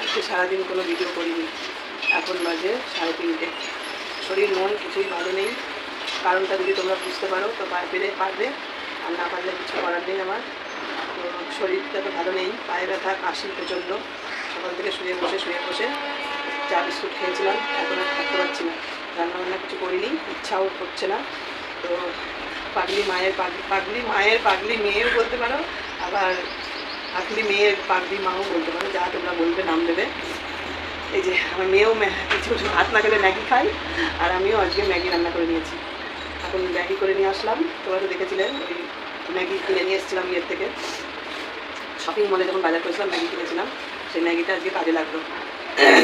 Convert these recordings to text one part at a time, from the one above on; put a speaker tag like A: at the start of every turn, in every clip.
A: আজকে সারাদিন কোনো ভিডিও করিনি। এখন বাজে সাড়ে তিনটে। শরীর, মন কিছুই ভালো নেই। কারণটা যদি তোমরা বুঝতে পারো, তো পেরে পারবে, আর না পারলে কিছু করার নেই আমার। তো শরীরটা তো ভালো নেই, পায়ে ব্যথা, কাশি প্রচণ্ড। সকাল থেকে শুয়ে বসে শুয়ে বসে চা বিস্কুট খেয়েছিলাম, এখন আর থাকতে পারছি না। রান্নাবান্না কিছু করিনি, ইচ্ছাও করছে না। তো পাগলি মায়ের পাগলি পাগলি মায়ের পাগলি মেয়েও বলতে পারো, আবার পাগলি মেয়ের পাগলি মাও বলতে পারো, যা তোমরা বলবে নাম দেবে। এই যে, আমার মেয়েও ম্যা- কিছু কিছু ভাত না খেলে ম্যাগি খাই আর আমিও আজকে ম্যাগি রান্না করে নিয়েছি। এখন ম্যাগি করে নিয়ে আসলাম, তোমরা তো দেখেছিলেন ওই ম্যাগি কিনে নিয়ে এসেছিলাম ইয়ের থেকে। শপিং মলে যখন বাজার করেছিলাম, ম্যাগি কিনেছিলাম, সেই ম্যাগিটা আজকে কাজে লাগল।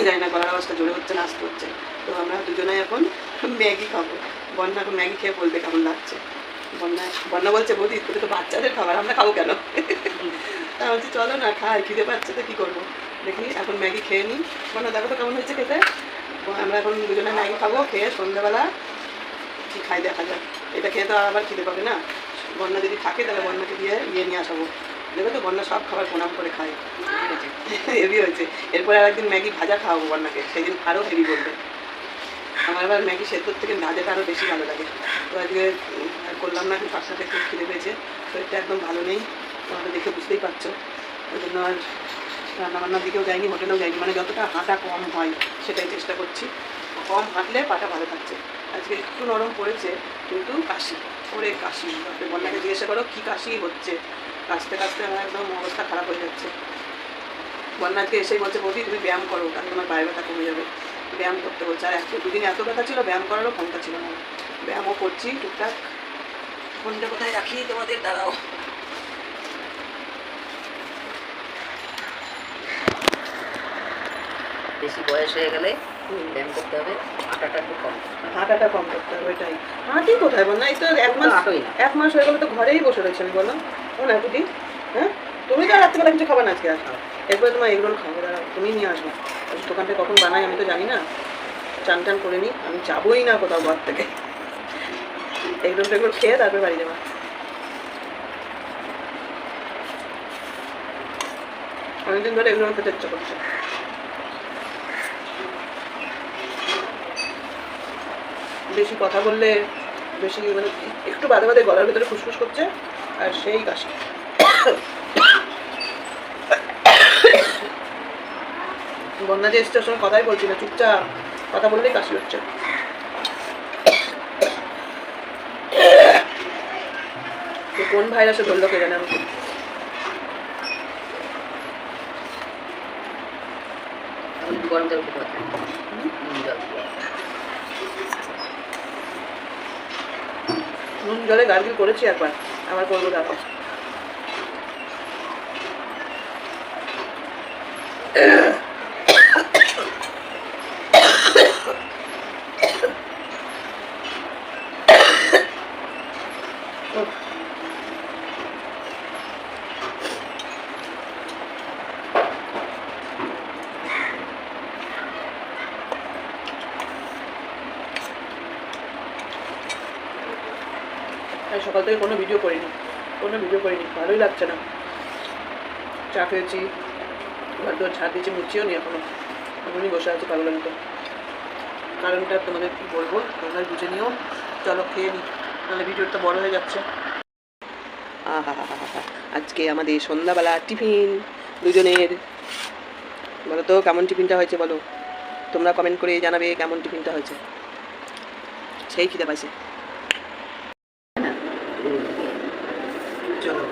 A: জানি না, গলার আওয়াজটা জোরে হচ্ছে না, আসতে হচ্ছে। তো আমরা দুজনেই এখন ম্যাগি খাব। বন্যা এখন ম্যাগি খেয়ে বলবে কেমন লাগছে। বন্যা বন্যা বলছে বৌদি তোকে তো বাচ্চাদের খাবার আমরা খাব কেন? তা বলছি চলো না খাই খিদে পাচ্ছে তো কী করব? দেখি এখন ম্যাগি খেয়ে নিই বন্যা দেখো তো কেমন হয়েছে খেতে। আমরা এখন দুজনে ম্যাগি খাব খেয়ে সন্ধ্যাবেলা কি খাই দেখা যাক। এটা খেয়ে তো আবার খিদে পাবে না। বন্যা যদি থাকে তাহলে বন্যাকে দিয়ে ইয়ে নিয়ে আসাবো। দেখো তো বন্যা সব খাবার প্রণাম করে খায়। হেভি হয়েছে। এরপরে আর একদিন ম্যাগি ভাজা খাওয়াবো বন্যাকে। সেই দিন আরও হেভি বলবে। আমার আবার ম্যাগি সেদ্ধর থেকে ভাজাটা আরও বেশি ভালো লাগে। তো আজকে করলাম না এখন পাঁচটাতে খুব খিদে পেয়েছে। শরীরটা একদম ভালো নেই, তোমরা দেখে বুঝতেই পারছ। ওই জন্য আর রান্নাবান্নার দিকেও যাইনি, হোটেলেও যাইনি। মানে যতটা হাঁটা কম হয়, সেটাই চেষ্টা করছি। কম হাঁটলে পাটা ভালো থাকছে। আজকে একটু নরম পড়েছে, কিন্তু কাশি। ওরে কাশি বন্যাকে জিজ্ঞাসা করো, কী কাশি হচ্ছে? কাশতে কাশতে আমার একদম অবস্থা খারাপ হয়ে যাচ্ছে। বন্যা আজকে এসেই বলছে, বৌদি, তুমি ব্যায়াম করো তাহলে তোমার পায়ে ব্যথা কমে যাবে। ব্যায়াম করতে বলছে। আর একটু দুদিন এত ব্যথা ছিল ব্যায়াম করারও ক্ষমতা ছিল না। ব্যায়ামও করছি টুকটাক। ফোনটা কোথায় রাখি তোমাদের দাঁড়াও।
B: বেশি বয়স হয়ে গেলে ব্যায়াম করতে হবে হাঁটাটা একটু কম।
A: হাঁটাটা কম করতে হবে ওইটাই। হাঁটি কোথায় এই তো এক মাস এক মাস হয়ে গেলে তো ঘরেই বসে রয়েছে আমি বলো। ও না হ্যাঁ? তুমি তো আর রাত্রিবেলা কিছু খাবে না আজকে আর এরপরে তোমার এগুলো খাব দাঁড়াও। তুমি নিয়ে আসবে। দোকানটা কখন বানাই আমি তো জানি না। চান টান করে নিই আমি যাবোই না কোথাও ঘর থেকে। এগুলো টেগুলো খেয়ে তারপরে বাড়ি যাব। অনেকদিন ধরে এগুলো খেতে ইচ্ছা করছে। বেশি কথা বললে বেশি মানে একটু বাদে বাদে গলার ভিতরে ফুসফুস করছে, আর সেই কাশি। বন্যা যে এসছে ওর সঙ্গে কথাই বলছি না চুপচাপ। কথা বললেই কাশি হচ্ছে। কোন ভাইরাসে ধরলো কে জানে আমাকে।
B: আমি গরম জল খেতে নুন
A: নুন জলে গার্গিল করেছি একবার আবার করব তারপর উফ। আর সকাল থেকে কোনো ভিডিও করিনি। কোনো ভিডিও করিনি। ভালোই লাগছে না। চা খেয়েছি, ঘর ছাড় দিয়েছি, মুছিও নি এখনও। এখনই বসে আছি পাগলের মতো। কারণটা তোমাদের কি বলব? তোমরা বুঝে নিও। চলো খেয়ে নি। নাহলে ভিডিওটা বড় হয়ে যাচ্ছে। আজকে আমাদের সন্ধ্যাবেলা টিফিন দুজনের। বলো তো কেমন টিফিনটা হয়েছে বলো? তোমরা কমেন্ট করে জানাবে কেমন টিফিনটা হয়েছে। সেই খিদে পাইছে। চলো,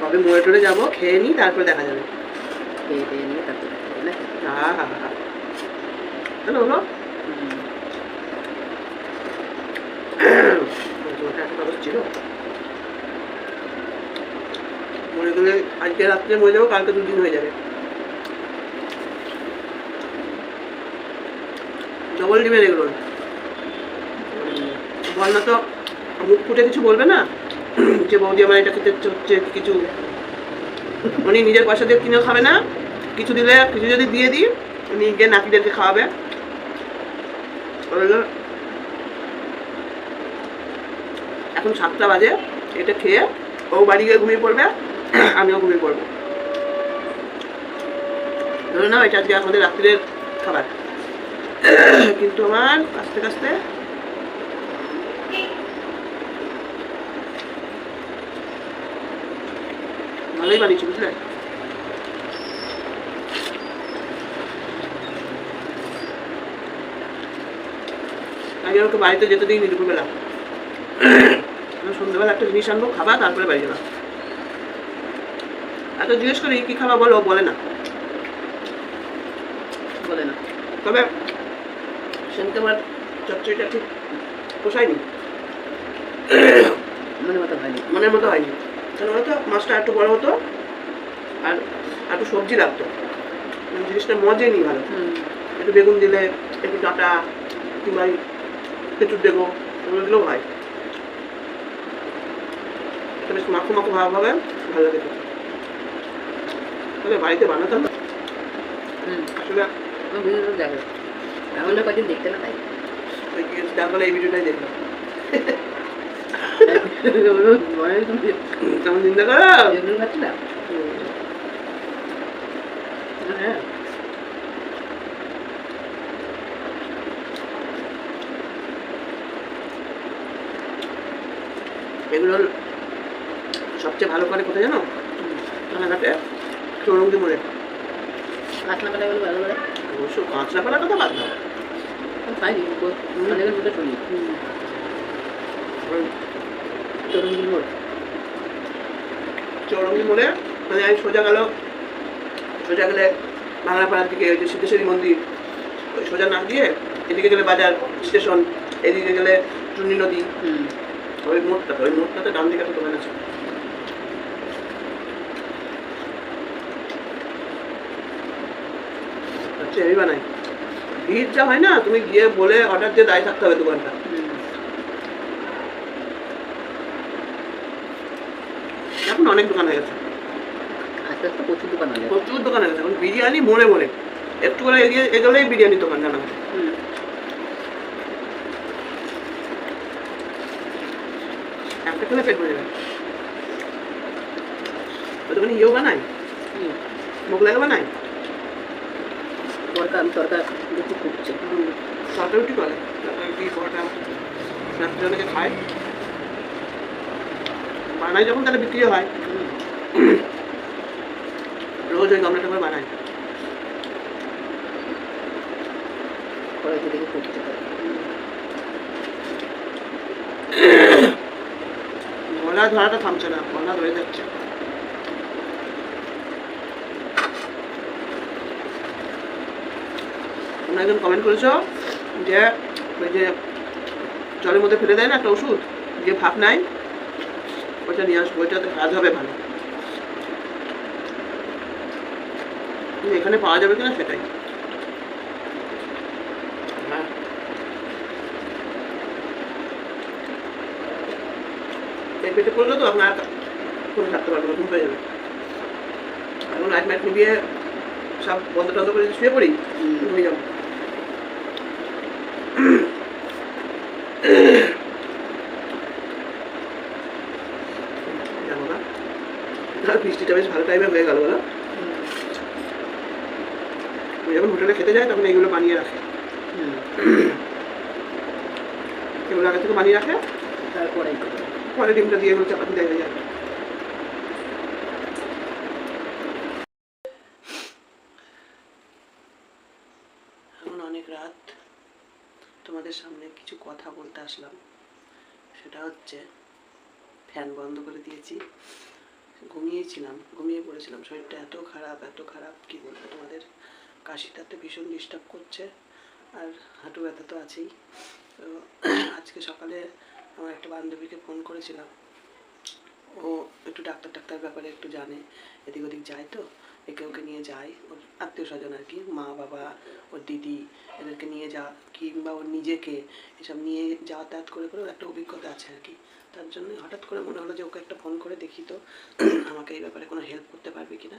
A: কবে মোড়ে টোড়ে যাব, খেয়ে নিই, তারপরে দেখা যাবে? হ্যাঁ হ্যাঁ হ্যাঁ হলো মনে গেলে আজকে রাত্রে মরে যাব, কালকে দুদিন হয়ে যাবে। ডবল ডিমের এগুলো বল না তো, মুখ ফুটে কিছু বলবে না? যে বৌদি আমার এটা খেতে হচ্ছে, কিছু। উনি নিজের পয়সা দিয়ে কিনে খাবে না। কিছু দিলে, কিছু যদি দিয়ে দিই, উনি গিয়ে নাতিদেরকে খাওয়াবে বলল, এখন সাতটা বাজে, এটা খেয়ে ও বাড়ি গিয়ে ঘুমিয়ে পড়বে,
C: আমিও ঘুমিয়ে পড়ব। ধরে নাও, এটা আজকে আমাদের রাত্রের খাবার। কিন্তু আমার আস্তে আস্তে ভালোই বানিয়েছি, বুঝলে? আগে ওকে বাড়িতে যেতে দিই দুপুরবেলা। সন্ধ্যেবেলা একটা জিনিস আনব খাবা তারপরে বাড়ি যাবা। এত জিজ্ঞেস করি কি খাবা? বলো বলে না।
B: বলে না।
C: তবে সেদিনকে আমার চচ্চড়িটা ঠিক পোষায়নি।
B: মনে মতো হয়নি
C: মনের মতো হয়নি। কেন বলতো? মাছটা একটু বড় হতো আর একটু সবজি লাগতো। জিনিসটা মজে নি ভালো। একটু বেগুন দিলে একটু ডাটা কিংবা একটু বেগুন ওগুলো দিলেও হয়। বেশ মাখো মাখো ভাব হবে। ভালো লাগে। তবে বাড়িতে বানাতাম না।
B: হুম।
C: আসলে
B: দেখো। না কদিন দেখতে
C: এই ভিডিওটাই দেখলাম। কেমন চিন্তা করো
B: খাচ্ছি না হ্যাঁ।
C: এগুলো সবচেয়ে ভালো করে কোথায় জানো? রানাঘাটে চৌরঙ্গি মোড়ে।
B: গেলে ভালো করে?
C: অবশ্য কথা বাদ দাও। ওই
B: মোড়।
C: চৌরঙ্গি মোড়ে মানে আমি সোজা গেল সোজা গেলে বাংলাপাড়ার দিকে ওই যে সিদ্ধেশ্বরী মন্দির ওই সোজা না দিয়ে এদিকে গেলে বাজার স্টেশন এদিকে গেলে চুন্নি নদী।
B: হুম।
C: ওই মোড়টাতে ওই মোড়টাতে ডান দিকে একটা দোকান আছে। আচ্ছা আমি বানাই। ভিড় যা হয় না তুমি গিয়ে বলে অর্ডার দিয়ে দায় থাকতে হবে দোকানটা। এখন অনেক দোকান হয়ে গেছে।
B: আস্তে আস্তে প্রচুর দোকান হয়ে গেছে।
C: প্রচুর দোকান হয়ে গেছে এখন বিরিয়ানি মনে মনে। একটু করে এগিয়ে এগোলেই বিরিয়ানি দোকান জানা
B: হুম।
C: একটা খেলে পেট ভরে যাবে। দোকানে ইয়েও বানায়?
B: হুম।
C: মোগলাই বানায়?
B: আমি তরকা দেখি
C: তরকারি রুটি করে? তরকারি রুটি পরোটা রাত্রে অনেকে খায়? বানায় যখন তাহলে বিক্রি হয়। রোজ ওই গামলাটা করে বানায়।
B: কড়াইতে দেখে ফুটছে
C: গলা ধরাটা থামছে না গলা ধরে যাচ্ছে। তোমরা একজন কমেন্ট করেছ যে ওই যে জলের মধ্যে ফেলে দেয় না একটা ওষুধ যে ভাপ নাই ওইটা নিয়ে আসব ওইটাতে কাজ হবে ভালো। এখানে পাওয়া যাবে কিনা সেটাই। হ্যাঁ। পেটে পড়ল তো আপনার কোনো থাকতে পারব না ঘুম পেয়ে যাবে। এখন লাইট মাইট নিবিয়ে সব বন্ধ টন্ধ করে শুয়ে পড়ি ঘুমিয়ে যাব যাব না আর বৃষ্টিটা বেশ ভালো টাইমে হয়ে গেল বলো। যখন হোটেলে খেতে যাই তখন এগুলো বানিয়ে রাখে। এগুলো আগে থেকে বানিয়ে রাখে।
B: তারপরে
C: পরে ডিমটা দিয়ে এগুলো চাপাতি হয়ে যায় এখন অনেক রাত। তোমাদের সামনে কিছু কথা বলতে আসলাম। সেটা হচ্ছে, ফ্যান বন্ধ করে দিয়েছি। ঘুমিয়েছিলাম, ঘুমিয়ে পড়েছিলাম। শরীরটা এত খারাপ এত খারাপ, কি বলব তোমাদের? কাশিটাতে ভীষণ ডিস্টার্ব করছে, আর হাঁটু ব্যথা তো আছেই। তো আজকে সকালে আমার একটা বান্ধবীকে ফোন করেছিলাম। ও একটু ডাক্তার টাক্তার ব্যাপারে একটু জানে এদিক ওদিক যায় তো। একে ওকে নিয়ে যায়। ওর আত্মীয় স্বজন আর কি, মা, বাবা, ওর দিদি এদেরকে নিয়ে যা কিংবা ওর নিজেকে এসব নিয়ে যাতায়াত করে করে ওর একটা অভিজ্ঞতা আছে আর কি। তার জন্য হঠাৎ করে মনে হলো যে ওকে একটা ফোন করে দেখি তো, আমাকে এই ব্যাপারে কোনো হেল্প করতে পারবে কি না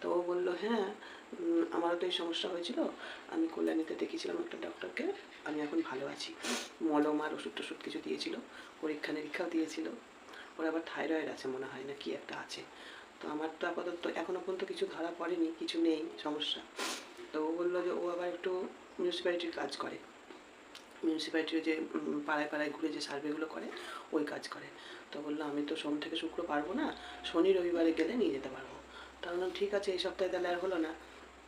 C: তো ও বলল হ্যাঁ আমারও তো এই সমস্যা হয়েছিল। আমি কল্যাণীতে দেখিয়েছিলাম একটা ডক্টরকে আমি এখন ভালো আছি। মলম আর ওষুধ টষুধ কিছু দিয়েছিল পরীক্ষা নিরীক্ষাও দিয়েছিল। ওর আবার থাইরয়েড আছে মনে হয় না কি একটা আছে।
A: আমার তো আপাতত এখনও পর্যন্ত কিছু ধরা পড়েনি, কিছু নেই, সমস্যা। তো ও বলল যে ও আবার একটু মিউনিসিপ্যালিটির কাজ করে। মিউনিসিপ্যালিটির যে পাড়ায় পাড়ায় ঘুরে যে সার্ভেগুলো করে, ওই কাজ করে। তো বলল, আমি তো সোম থেকে শুক্র পারব না, শনি রবিবারে গেলে নিয়ে যেতে পারব। তা বললাম, ঠিক আছে, এই সপ্তাহে তাহলে আর হলো না।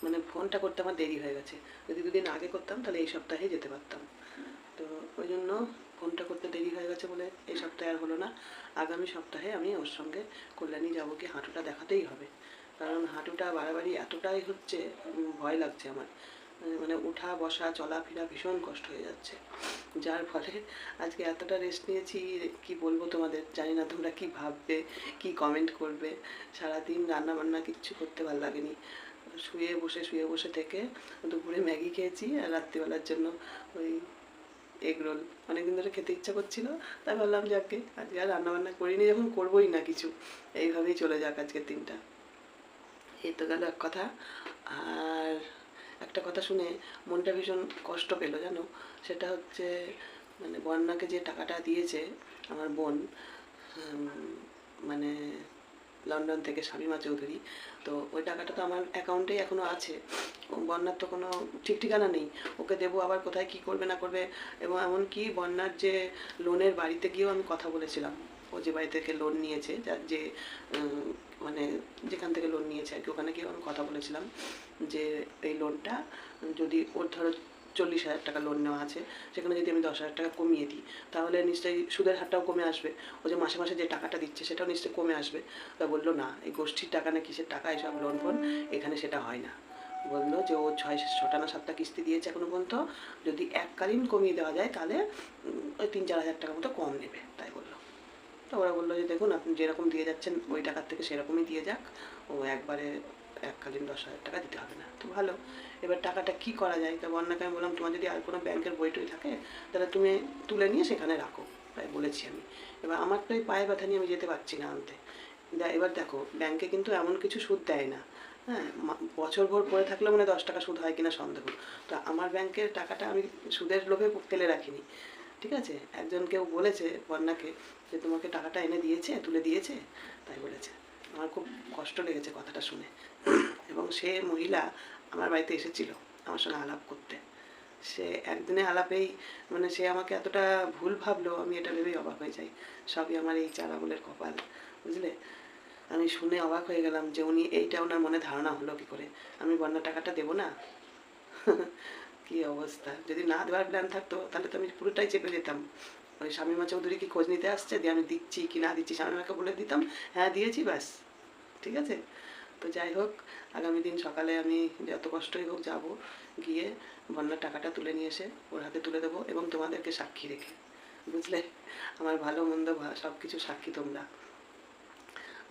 A: মানে ফোনটা করতে আমার দেরি হয়ে গেছে। যদি দুদিন আগে করতাম, তাহলে এই সপ্তাহে যেতে পারতাম। তো ওই জন্য ফোনটা করতে দেরি হয়ে গেছে বলে এই সপ্তাহে আর হলো না। আগামী সপ্তাহে আমি ওর সঙ্গে কল্যাণী যাব কি হাঁটুটা দেখাতেই হবে। কারণ হাঁটুটা বাড়াবাড়ি এতটাই হচ্ছে ভয় লাগছে আমার। মানে উঠা, বসা চলাফেরা ভীষণ কষ্ট হয়ে যাচ্ছে। যার ফলে আজকে এতটা রেস্ট নিয়েছি, কি বলব তোমাদের? জানি না তোমরা কি ভাববে, কি কমেন্ট করবে। সারাদিন রান্না বান্না কিচ্ছু করতে ভালো লাগেনি। শুয়ে বসে শুয়ে বসে থেকে দুপুরে ম্যাগি খেয়েছি আর রাত্রিবেলার জন্য ওই এগ রোল। অনেকদিন ধরে খেতে ইচ্ছা করছিল, তাই ভাবলাম যাকে আজকে আর রান্নাবান্না করিনি, যখন করবোই না কিছু। এইভাবেই চলে যাক আজকের দিনটা। এই তো গেল এক কথা। আর একটা কথা শুনে মনটা ভীষণ কষ্ট পেল, জানো? সেটা হচ্ছে মানে বন্যাকে যে টাকাটা দিয়েছে আমার বোন মানে লন্ডন থেকে শামিমা চৌধুরী। তো ওই টাকাটা তো আমার অ্যাকাউন্টেই এখনও আছে। বন্যার তো কোনো ঠিক ঠিকানা নেই। ওকে দেবো আবার কোথায়, কি করবে, না করবে? এবং এমনকি বন্যার যে লোনের বাড়িতে গিয়েও আমি কথা বলেছিলাম। ও যে বাড়ি থেকে লোন নিয়েছে যার যে মানে যেখান থেকে লোন নিয়েছে আর কি, ওখানে গিয়েও আমি কথা বলেছিলাম যে এই লোনটা যদি ওর ধরো চল্লিশ হাজার টাকা লোন নেওয়া আছে। সেখানে যদি আমি দশ হাজার টাকা কমিয়ে দিই, তাহলে নিশ্চয়ই সুদের হারটাও কমে আসবে। ও যে মাসে মাসে যে টাকাটা দিচ্ছে, সেটাও নিশ্চয়ই কমে আসবে। তা বলল, না, এই গোষ্ঠীর টাকা না কিসের টাকা, এসব লোন ফোন, এখানে সেটা হয় না। বলল যে, ও ছয় ছটা না সাতটা কিস্তি দিয়েছে এখনও পর্যন্ত। যদি এককালীন কমিয়ে দেওয়া যায়, তাহলে ওই তিন চার হাজার টাকার মতো কম নেবে। তাই বলল। তো ওরা বলল যে, দেখুন, আপনি যেরকম দিয়ে যাচ্ছেন, ওই টাকার থেকে সেরকমই দিয়ে যাক। ও একবারে এককালীন দশ হাজার টাকা দিতে হবে না। তো ভালো। এবার টাকাটা কি করা যায়? তো বন্যাকে আমি বললাম, তোমার যদি আর কোনো ব্যাংকের বই টই থাকে, তাহলে তুমি তুলে নিয়ে সেখানে রাখো, তাই বলেছি আমি। এবার আমার তো এই পায়ে ব্যথা নিয়ে আমি যেতে পারছি না আনতে। এবার দেখো, ব্যাংকে কিন্তু এমন কিছু সুদ দেয় না। হ্যাঁ মা- বছর ভর পরে থাকলে মানে দশ টাকা সুদ হয় কিনা সন্দেহ। তো আমার ব্যাংকের টাকাটা আমি সুদের লোভে ফেলে রাখিনি। ঠিক আছে? একজন কেউ বলেছে বন্যাকে যে তোমাকে টাকাটা এনে দিয়েছে, তুলে দিয়েছে, তাই বলেছে। আমার খুব কষ্ট লেগেছে কথাটা শুনে। এবং সে মহিলা আমার বাড়িতে এসেছিল আমার সঙ্গে আলাপ করতে। সে একদিনে আলাপেই মানে সে আমাকে এতটা ভুল ভাবলো, আমি এটা ভেবেই অবাক হয়ে যাই। সবই আমার এই চারাগুলের কপাল, বুঝলে? আমি শুনে অবাক হয়ে গেলাম যে উনি এইটা ওনার মনে ধারণা হলো কি করে? আমি বন্যা টাকাটা দেবো না? কি অবস্থা? যদি না দেওয়ার প্ল্যান থাকতো, তাহলে তো আমি পুরোটাই চেপে যেতাম। ওই শামিমা চৌধুরী কি খোঁজ নিতে আসছে? দিয়ে আমি দিচ্ছি, কি না দিচ্ছি শামিমাকে বলে দিতাম হ্যাঁ দিয়েছি, ব্যাস। ঠিক আছে? তো যাই হোক, আগামী দিন সকালে আমি যত কষ্টই হোক যাব, গিয়ে বন্যার টাকাটা তুলে নিয়ে এসে ওর হাতে তুলে দেবো এবং তোমাদেরকে সাক্ষী রেখে। বুঝলে? আমার ভালো, মন্দ সব কিছু সাক্ষী তোমরা।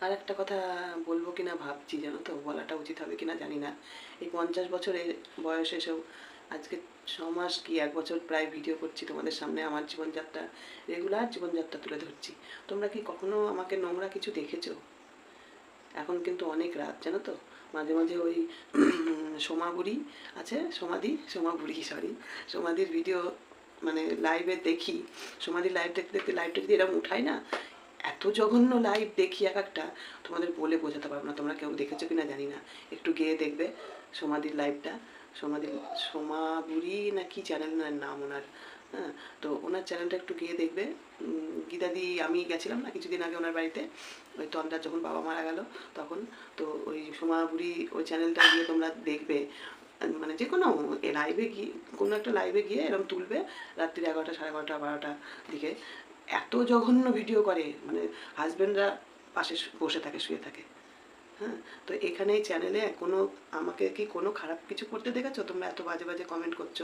A: আর একটা কথা বলব কিনা ভাবছি জানো তো? বলাটা উচিত হবে কিনা জানি না। এই পঞ্চাশ বছরের বয়স এসেও আজকে ছ মাস কি এক বছর প্রায় ভিডিও করছি তোমাদের সামনে আমার জীবনযাত্রা, রেগুলার জীবনযাত্রা তুলে ধরছি। তোমরা কি কখনো আমাকে নোংরা কিছু দেখেছ? এখন কিন্তু অনেক রাত, জানো তো? মাঝে মাঝে ওই সোমাবুড়ি আছে সমাধি সোমাবুড়ি সরি সমাধির ভিডিও মানে লাইভে দেখি। সমাধির লাইভ দেখতে দেখতে লাইভটা যদি এরকম উঠাই না, এত জঘন্য লাইভ দেখি এক একটা, তোমাদের বলে বোঝাতে পারব না, তোমরা কেউ দেখেছ কি না জানি না। একটু গিয়ে দেখবে সমাধির লাইভটা সমাধির সোমাবুড়ি না কি চ্যানেলের নাম ওনার হ্যাঁ? ওনার চ্যানেলটা একটু গিয়ে দেখবে। গীতাদি, আমি গেছিলাম না কিছুদিন আগে ওনার বাড়িতে। ওই তন্দার যখন বাবা মারা গেল তখন, তো ওই সোমাবুড়ি ওই চ্যানেলটা গিয়ে তোমরা দেখবে। মানে যে কোনো লাইভে গিয়ে কোনো একটা লাইভে গিয়ে এরকম তুলবে রাত্রি এগারোটা, সাড়ে এগারোটা বারোটা দিকে। এত জঘন্য ভিডিও করে মানে হাজব্যান্ডরা পাশে বসে থাকে, শুয়ে থাকে। হ্যাঁ তো এখানে এই চ্যানেলে কোনো, আমাকে কি কোনো খারাপ কিছু করতে দেখেছ? তোমরা এত বাজে বাজে কমেন্ট করছ।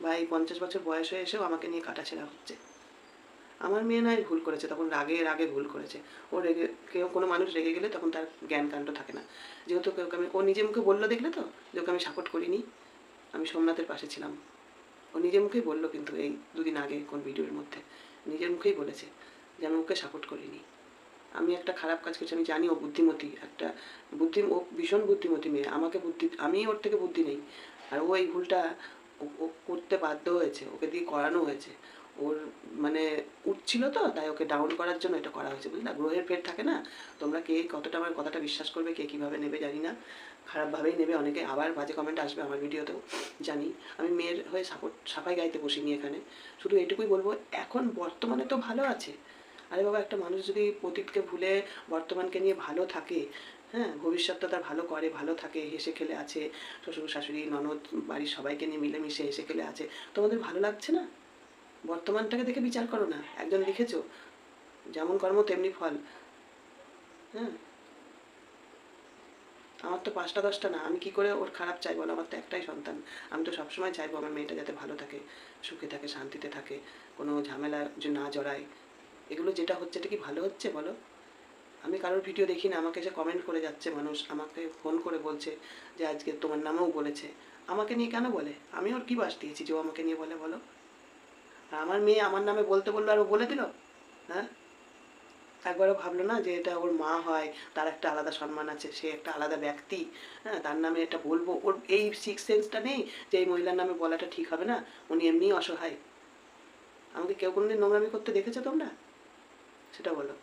A: বা এই পঞ্চাশ বছর বয়স হয়ে এসেও আমাকে নিয়ে কাটাছেড়া হচ্ছে। আমার মেয়ে নয় ভুল করেছে, তখন রাগে রাগে ভুল করেছে। ও রেগে, কেউ কোনো মানুষ রেগে গেলে তখন তার জ্ঞান কাণ্ড থাকে না। যেহেতু কেউ আমি, ও নিজে মুখে বলল দেখলে তো? যে ওকে আমি সাপোর্ট করিনি। আমি সোমনাথের পাশে ছিলাম। ও নিজে মুখেই বলল কিন্তু এই দুদিন আগে কোন ভিডিওর মধ্যে। নিজের মুখেই বলেছে যে আমি ওকে সাপোর্ট করিনি। আমি একটা খারাপ কাজ করছি, আমি জানি ও বুদ্ধিমতী, একটা বুদ্ধি, ও ভীষণ বুদ্ধিমতী মেয়ে। আমাকে বুদ্ধি, আমি ওর থেকে বুদ্ধি নেই। আর ও এই ভুলটা ও- করতে বাধ্য হয়েছে, ওকে দিয়ে করানো হয়েছে। ওর মানে উঠছিল তো, তাই ওকে ডাউন করার জন্য এটা করা হয়েছে। বুঝলা? গ্রহের ফের থাকে না? তোমরা কে, কতটা আমার কথাটা বিশ্বাস করবে, কে কীভাবে নেবে জানি না। খারাপভাবেই নেবে অনেকে। আবার বাজে কমেন্ট আসবে আমার ভিডিওতেও জানি। আমি মেয়ের হয়ে সাপোর্ট সাফাই গাইতে বসিনি এখানে। শুধু এটুকুই বলব, এখন বর্তমানে তো ভালো আছে। আরে বাবা, একটা মানুষ যদি অতীতকে ভুলে বর্তমানকে নিয়ে ভালো থাকে হ্যাঁ ভবিষ্যৎটা তার ভালো করে, ভালো থাকে, হেসে খেলে আছে, শ্বশুর, শাশুড়ি, ননদ, বাড়ির সবাইকে নিয়ে মিলেমিশে হেসে খেলে আছে, তোমাদের ভালো লাগছে না? বর্তমানটাকে দেখে বিচার করো না, একজন লিখেছো, যেমন কর্ম তেমনি ফল হ্যাঁ। আমার তো পাঁচটা দশটা না, আমি কি করে ওর খারাপ চাই বলো? আমার তো একটাই সন্তান, আমি তো সবসময় চাইব আমার মেয়েটা যাতে ভালো থাকে, সুখে থাকে, শান্তিতে থাকে, কোনো ঝামেলা না জড়ায় এগুলো যেটা হচ্ছে, এটা কি ভালো হচ্ছে বলো? আমি কারোর ভিডিও দেখি না, আমাকে এসে কমেন্ট করে যাচ্ছে মানুষ, আমাকে ফোন করে বলছে যে আজকে তোমার নামেও বলেছে। আমাকে নিয়ে কেন বলে? আমি ওর কি বাস দিয়েছি যে ও আমাকে নিয়ে বলে বলো? আর আমার মেয়ে আমার নামে বলতে বলল আর ও বলে দিল? হ্যাঁ? একবারও ভাবলো না যে এটা ওর মা হয়, তার একটা আলাদা সম্মান আছে, সে একটা আলাদা ব্যক্তি হ্যাঁ? তার নামে এটা বলব। ওর এই সিক্স সেন্সটা নেই যে এই মহিলার নামে বলাটা ঠিক হবে না। উনি এমনিই অসহায়। আমাকে কেউ কোনোদিন নোংরামি করতে দেখেছ তোমরা? সেটা বলো।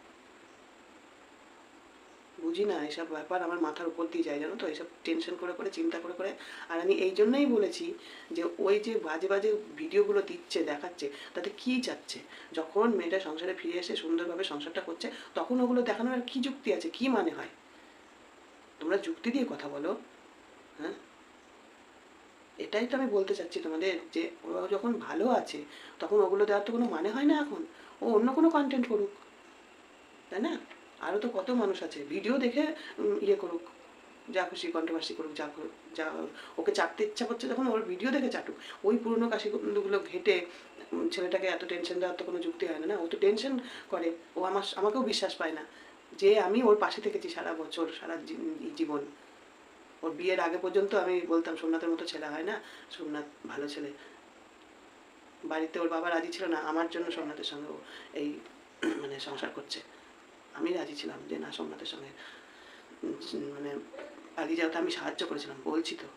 A: বুঝি না, এসব ব্যাপার আমার মাথার উপর দিয়ে যায়, জানো তো? এসব টেনশন করে করে, চিন্তা করে করে। আর আমি এই জন্যই বলেছি যে, ওই যে বাজে বাজে ভিডিওগুলো দিচ্ছে, দেখাচ্ছে, তাতে কী চাচ্ছে? যখন মেয়েটা সংসারে ফিরে এসে সুন্দরভাবে সংসারটা করছে, তখন ওগুলো দেখানোর আর কী যুক্তি আছে? কী মানে হয়? তোমরা যুক্তি দিয়ে কথা বলো হ্যাঁ? এটাই তো আমি বলতে চাচ্ছি তোমাদের যে, ও যখন ভালো আছে, তখন ওগুলো দেওয়ার তো কোনো মানে হয় না এখন। ও অন্য কোনো কন্টেন্ট করুক। তাই না? আরও তো কত মানুষ আছে। ভিডিও দেখে ইয়ে করুক, যা খুশি কন্ট্রোভার্সি করুক, যা যা ওকে চাটতে ইচ্ছা করছে তখন ওর ভিডিও দেখে চাটুক। ওই পুরনো কাশিগুলো ঘেটে ছেলেটাকে এত টেনশন দেওয়ার তো কোনো যুক্তি হয় না না? ও তো টেনশন করে। ও আমার, আমাকেও বিশ্বাস পায় না যে আমি ওর পাশে থেকেছি সারা বছর, সারা জীবন। ওর বিয়ের আগে পর্যন্ত আমি বলতাম, সোমনাথের মতো ছেলে হয় না? সোমনাথ ভালো ছেলে। বাড়িতে ওর বাবা রাজি ছিল না। আমার জন্য সোমনাথের সঙ্গে এই মানে সংসার করছে। আমি রাজি ছিলাম যে, না সোমনাথের সঙ্গে মানে পালিয়ে যাওয়াতে আমি সাহায্য করেছিলাম, বলছি তো।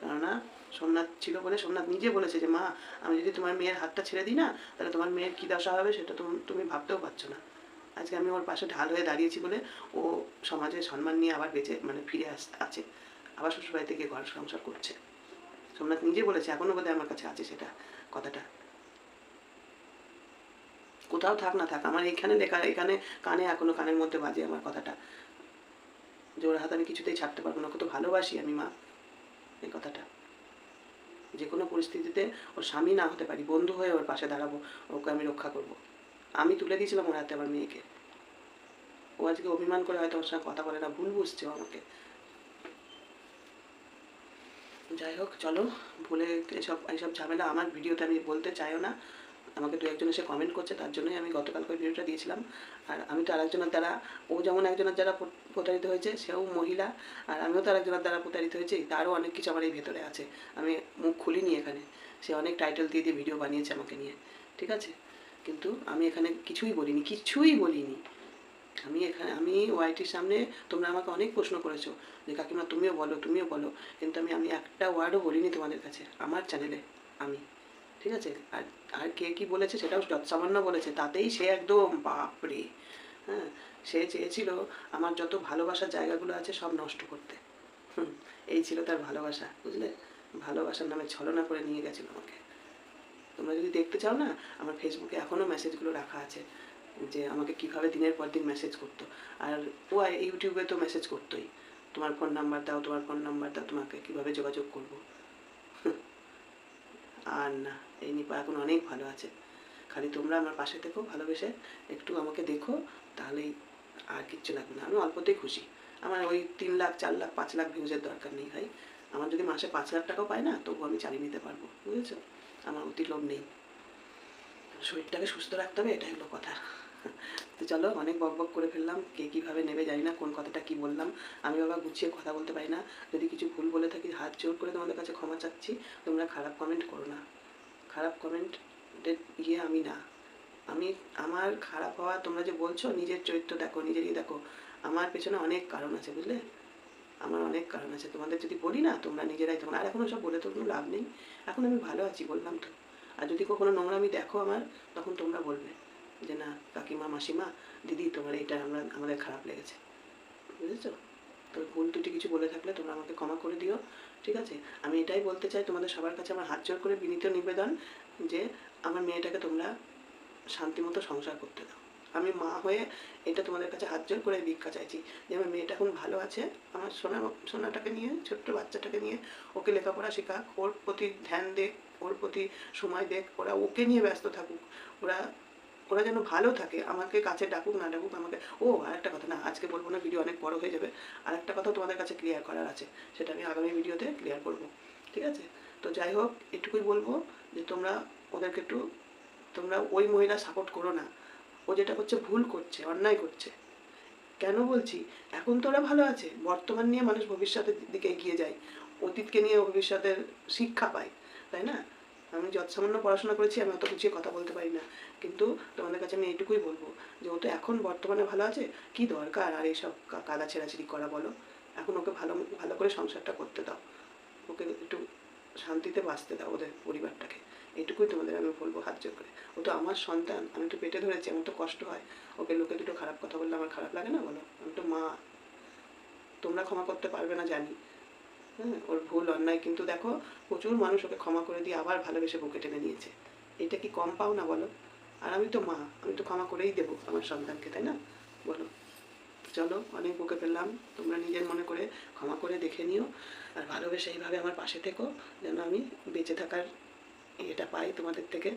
A: কেননা, সোমনাথ ছিল বলে, সোমনাথ নিজে বলেছে যে, মা, আমি যদি তোমার মেয়ের হাতটা ছেড়ে দিই না, তাহলে তোমার মেয়ের কী দশা হবে সেটা তুমি ভাবতেও পারছ না। আজকে আমি ওর পাশে ঢাল হয়ে দাঁড়িয়েছি বলে ও সমাজে সম্মান নিয়ে আবার বেঁচে মানে ফিরে আস, আছে। আবার শ্বশুরবাড়ি থেকে ঘর সংসার করছে। সোমনাথ নিজে বলেছে এখনও বোধহয় আমার কাছে আছে সেটা কথাটা। কোথাও থাক না থাক, আমার এখানে লেখা এখানে কানে এখনও কানের মধ্যে বাজে আমার কথাটা। যে হাত আমি কিছুতেই ছাড়তে পারব না কত ভালোবাসি আমি, মা, এই কথাটা। যে কোনো পরিস্থিতিতে ওর স্বামী না হতে পারি, বন্ধু হয়ে ওর পাশে দাঁড়াবো, ওকে আমি রক্ষা করব। আমি তুলে দিয়েছিলাম ওর হাতে আমার মেয়েকে। ও আজকে অভিমান করে হয়তো ওর সঙ্গে কথা বলে না, ভুল বুঝছে আমাকে। যাই হোক, চলো, ভুলে এসব এইসব ঝামেলা আমার ভিডিওতে আমি বলতে চাইও না। আমাকে দু একজন এসে কমেন্ট করছে, তার জন্যই আমি গতকালকে ভিডিওটা দিয়েছিলাম। আর আমি তো আরেকজনের দ্বারা, ও যেমন একজনের দ্বারা প্রতারিত হয়েছে, সেও মহিলা, আর আমিও তো আরেকজনের দ্বারা প্রতারিত হয়েছি, তারও অনেক কিছু আমার এই ভেতরে আছে। আমি মুখ খুলিনি এখানে। সে অনেক টাইটেল দিয়ে দিয়ে ভিডিও বানিয়েছে আমাকে নিয়ে, ঠিক আছে? কিন্তু আমি এখানে কিছুই বলিনি কিছুই বলিনি। আমি এখানে, আমি ওয়াইটির সামনে তোমরা আমাকে অনেক প্রশ্ন করেছ, যে কাকিমা তুমিও বলো তুমিও বলো, কিন্তু আমি আমি একটা ওয়ার্ডও বলিনি তোমাদের কাছে, আমার চ্যানেলে আমি। ঠিক আছে? আর আর কে কি বলেছে সেটাও যত সামান্য বলেছে। তাতেই সে একদম, বাপরে! হ্যাঁ সে চেয়েছিল আমার যত ভালোবাসার জায়গাগুলো আছে সব নষ্ট করতে। এই ছিল তার ভালোবাসা, বুঝলে? ভালোবাসার নামে ছলনা করে নিয়ে গেছিল আমাকে। তোমরা যদি দেখতে চাও না, আমার ফেসবুকে এখনও মেসেজগুলো রাখা আছে যে আমাকে কীভাবে দিনের পর দিন মেসেজ করতো। আর ও ইউটিউবে তো মেসেজ করতোই। তোমার ফোন নাম্বার দাও, তোমার ফোন নাম্বার দাও, তোমাকে কীভাবে যোগাযোগ করব? আর না, এই নিপা এখন অনেক ভালো আছে। খালি তোমরা আমার পাশে থেকো, ভালোবেসে একটু আমাকে দেখো, তাহলেই আর কিচ্ছু লাগবে না। আমি অল্পতেই খুশি। আমার ওই তিন লাখ, চার লাখ, পাঁচ লাখ ভিউজের দরকার নেই ভাই। আমার যদি মাসে পাঁচ লাখ টাকাও পাই না, তবুও আমি চালিয়ে নিতে পারব, বুঝেছ? আমার অতি লোভ নেই। শরীরটাকে সুস্থ রাখতে হবে, এটাই হলো কথা। তো চলো অনেক বক বক করে ফেললাম, কে কীভাবে নেবে জানি না, কোন কথাটা কি বললাম। আমি বাবা গুছিয়ে কথা বলতে পারি না। যদি কিছু ভুল বলে থাকি, হাত জোর করে তোমাদের কাছে ক্ষমা চাচ্ছি। তোমরা খারাপ কমেন্ট করো না। খারাপ কমেন্টের ইয়ে আমি না। আমি, আমার খারাপ হওয়া তোমরা যে বলছো, নিজের চরিত্র দেখো নিজেরই দেখো। আমার পেছনে অনেক কারণ আছে, বুঝলে? আমার অনেক কারণ আছে। তোমাদের যদি বলি না, তোমরা নিজেরাই তোমরা আর এখন সব বলে তো কোনো লাভ নেই। এখন আমি ভালো আছি, বললাম তো। আর যদি কখনো নোংরামি দেখো আমার, তখন তোমরা বলবে। যে, না, কাকিমা, মাসিমা, দিদি, তোমার এটা আমরা, আমাদের খারাপ লেগেছে। বুঝেছ? তো ভুল ত্রুটি কিছু বলে থাকলে তোমরা আমাকে ক্ষমা করে দিও, ঠিক আছে? আমি এটাই বলতে চাই, তোমাদের সবার কাছে আমার হাত জোর করে বিনীত নিবেদন যে, আমার মেয়েটাকে তোমরা শান্তিমতো সংসার করতে দাও। আমি মা হয়ে এটা তোমাদের কাছে হাত জোর করে ভিক্ষা চাইছি যে, আমার মেয়েটা এখন ভালো আছে। আমার সোনা, সোনাটাকে নিয়ে, ছোট্ট বাচ্চাটাকে নিয়ে ওকে লেখাপড়া শেখাক। ওর প্রতি ধ্যান দেখ, ওর প্রতি সময় দেখ। ওরা ওকে নিয়ে ব্যস্ত থাকুক। ওরা ওরা যেন ভালো থাকে, আমাকে কাছে ডাকুক, না ডাকুক, আমাকে, ও, আরেকটা কথা, না, আজকে বলব না ভিডিও অনেক বড় হয়ে যাবে, আরেকটা কথা তোমাদের কাছে ক্লিয়ার করার আছে, সেটা আমি আগামী ভিডিওতে ক্লিয়ার করব, ঠিক আছে? তো যাই হোক, এটুকুই বলব যে তোমরা ওদেরকে একটু, তোমরা ওই মহিলা সাপোর্ট করো না, ও যেটা করছে ভুল করছে, অন্যায় করছে। কেন বলছি? এখন তো ওরা ভালো আছে, বর্তমান নিয়ে মানুষ ভবিষ্যতের দিকে এগিয়ে যায়, অতীতকে নিয়ে ভবিষ্যতের শিক্ষা পায়, তাই না? আমি যত সামান্য পড়াশোনা করেছি, আমি অত গুছিয়ে কথা বলতে পারি না। কিন্তু তোমাদের কাছে আমি এইটুকুই বলব যে ও তো এখন বর্তমানে ভালো আছে, কি দরকার আর এইসব কাদা ছেঁড়াছিড়ি করা বলো? এখন ওকে ভালো ভালো করে সংসারটা করতে দাও। ওকে একটু শান্তিতে বাঁচতে দাও ওদের পরিবারটাকে। এটুকুই তোমাদের আমি বলব হাত জোর করে। ও তো আমার সন্তান, আমি তো পেটে ধরেছি, আমার তো কষ্ট হয়। ওকে লোকে দুটো খারাপ কথা বললে আমার খারাপ লাগে না বলো? আমি তো মা। তোমরা ক্ষমা করতে পারবে না জানি। হ্যাঁ ওর ভুল অন্যায় কিন্তু দেখো, প্রচুর মানুষ ওকে ক্ষমা করে দিয়ে আবার ভালোবেসে বুকে টেনে নিয়েছে। এটা কি কম পাও না বলো? আর আমি তো মা, আমি তো ক্ষমা করেই দেবো আমার সন্তানকে, তাই না? বলো। চলো, অনেক বুকে ফেললাম। তোমরা নিজের মনে করে ক্ষমা করে দেখে নিও। আর ভালোবেসে এইভাবে আমার পাশে থেকো, যেন আমি বেঁচে থাকার এটা পাই তোমাদের থেকে।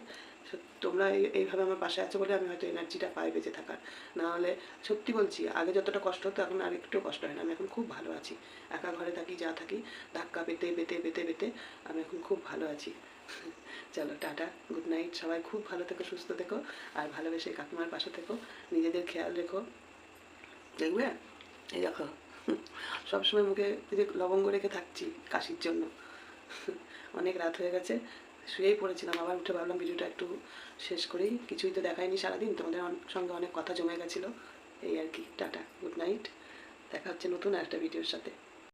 A: তোমরা এই- এইভাবে আমার পাশে আছো বলে আমি হয়তো এনার্জিটা পাই বেঁচে থাকার। না হলে সত্যি বলছি, আগে যতটা কষ্ট হতো এখন আর একটু কষ্ট হয় না। আমি এখন খুব ভালো আছি। একা ঘরে থাকি, যা থাকি, ধাক্কা পেতে পেতে পেতে পেতে আমি এখন খুব ভালো আছি। চলো, টাটা গুড নাইট সবাই খুব ভালো থেকো, সুস্থ থেকো, আর ভালোবেসে কাকিমার পাশে থেকো, নিজেদের খেয়াল রেখো। দেখবে? এই দেখো, সবসময় মুখে যে লবঙ্গ রেখে থাকছি কাশির জন্য। অনেক রাত হয়ে গেছে শুয়েই পড়েছিলাম, আবার উঠে ভাবলাম ভিডিওটা একটু শেষ করি। কিছুই তো দেখায়নি সারাদিন, তোমাদের সঙ্গে অনেক কথা জমে গেছিল। এই আর কি, টাটা, গুড নাইট। দেখা হচ্ছে নতুন একটা ভিডিওর সাথে।